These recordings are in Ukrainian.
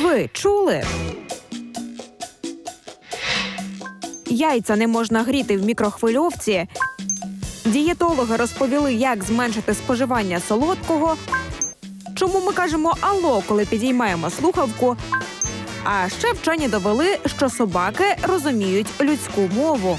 Ви чули? Яйця не можна гріти в мікрохвильовці. Дієтологи розповіли, як зменшити споживання солодкого. Чому ми кажемо алло, коли підіймаємо слухавку? А ще вчені довели, що собаки розуміють людську мову.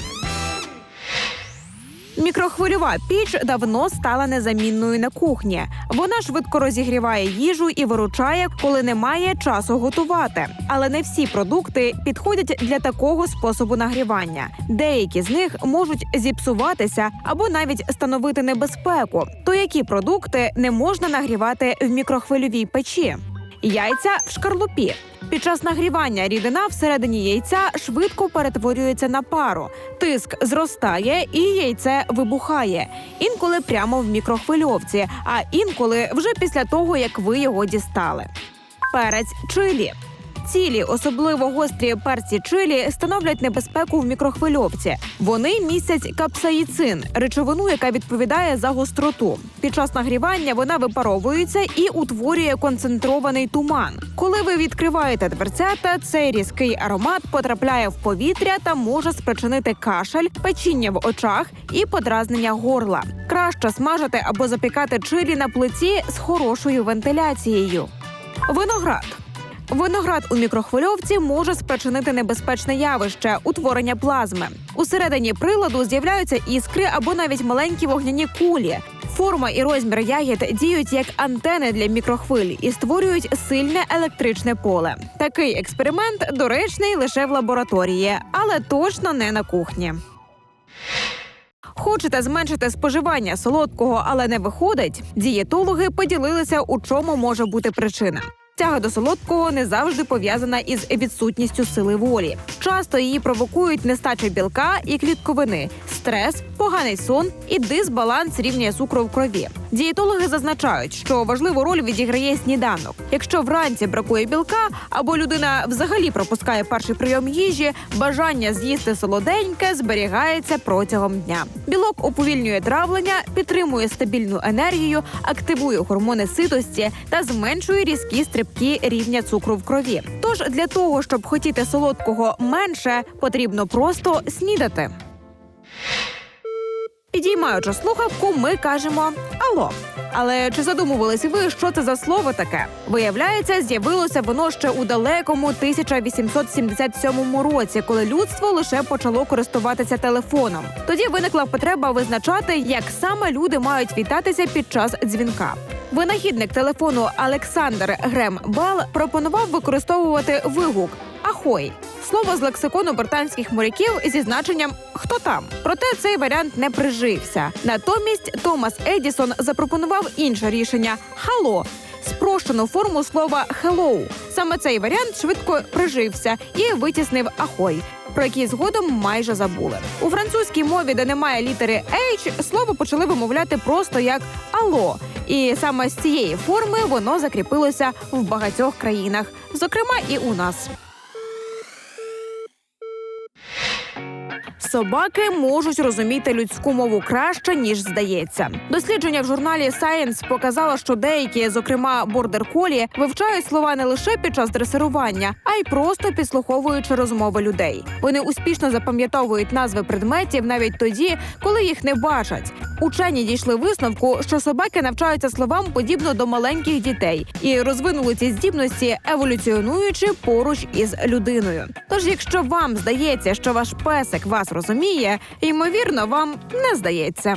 Мікрохвильова піч давно стала незамінною на кухні. Вона швидко розігріває їжу і виручає, коли немає часу готувати. Але не всі продукти підходять для такого способу нагрівання. Деякі з них можуть зіпсуватися або навіть становити небезпеку. То які продукти не можна нагрівати в мікрохвильовій печі? Яйця в шкарлупі. Під час нагрівання рідина всередині яйця швидко перетворюється на пару. Тиск зростає і яйце вибухає. Інколи прямо в мікрохвильовці, а інколи вже після того, як ви його дістали. Перець чилі. Цілі, особливо гострі перці чилі, становлять небезпеку в мікрохвильовці. Вони містять капсаїцин, речовину, яка відповідає за гостроту. Під час нагрівання вона випаровується і утворює концентрований туман. Коли ви відкриваєте дверцята, цей різкий аромат потрапляє в повітря та може спричинити кашель, печіння в очах і подразнення горла. Краще смажити або запікати чилі на плиті з хорошою вентиляцією. Виноград. Виноград у мікрохвильовці може спричинити небезпечне явище утворення плазми. Усередині приладу з'являються іскри або навіть маленькі вогняні кулі. Форма і розмір ягід діють як антени для мікрохвиль і створюють сильне електричне поле. Такий експеримент доречний лише в лабораторії, але точно не на кухні. Хочете зменшити споживання солодкого, але не виходить? Дієтологи поділилися, у чому може бути причина. Тяга до солодкого не завжди пов'язана із відсутністю сили волі. Часто її провокують нестача білка і клітковини, стрес, поганий сон і дисбаланс рівня цукру в крові. Дієтологи зазначають, що важливу роль відіграє сніданок. Якщо вранці бракує білка або людина взагалі пропускає перший прийом їжі, бажання з'їсти солоденьке зберігається протягом дня. Білок уповільнює травлення, підтримує стабільну енергію, активує гормони ситості та зменшує різкі стрибки рівня цукру в крові. Тож для того, щоб хотіти солодкого менше, потрібно просто снідати. Підіймаючи слухавку, ми кажемо Ало. Але чи задумувались ви, що це за слово таке? Виявляється, з'явилося воно ще у далекому 1877 році, коли людство лише почало користуватися телефоном. Тоді виникла потреба визначати, як саме люди мають вітатися під час дзвінка. Винахідник телефону Олександр Грем Бел пропонував використовувати вигук Ахой. Слово з лексикону британських моряків зі значенням хто там. Проте цей варіант не прижився. Натомість Томас Едісон запропонував інше рішення хало. Спрощену форму слова «hello». Саме цей варіант швидко прижився і витіснив ахой, про який згодом майже забули. У французькій мові, де немає літери «h», слово почали вимовляти просто як ало. І саме з цієї форми воно закріпилося в багатьох країнах, зокрема і у нас. Собаки можуть розуміти людську мову краще ніж здається. Дослідження в журналі Science показало, що деякі, зокрема бордер-колі, вивчають слова не лише під час дресирування, а й просто підслуховуючи розмови людей. Вони успішно запам'ятовують назви предметів навіть тоді, коли їх не бачать. Учені дійшли висновку, що собаки навчаються словам подібно до маленьких дітей і розвинули ці здібності, еволюціонуючи поруч із людиною. Тож, якщо вам здається, що ваш песик вас розуміє, ймовірно, вам не здається.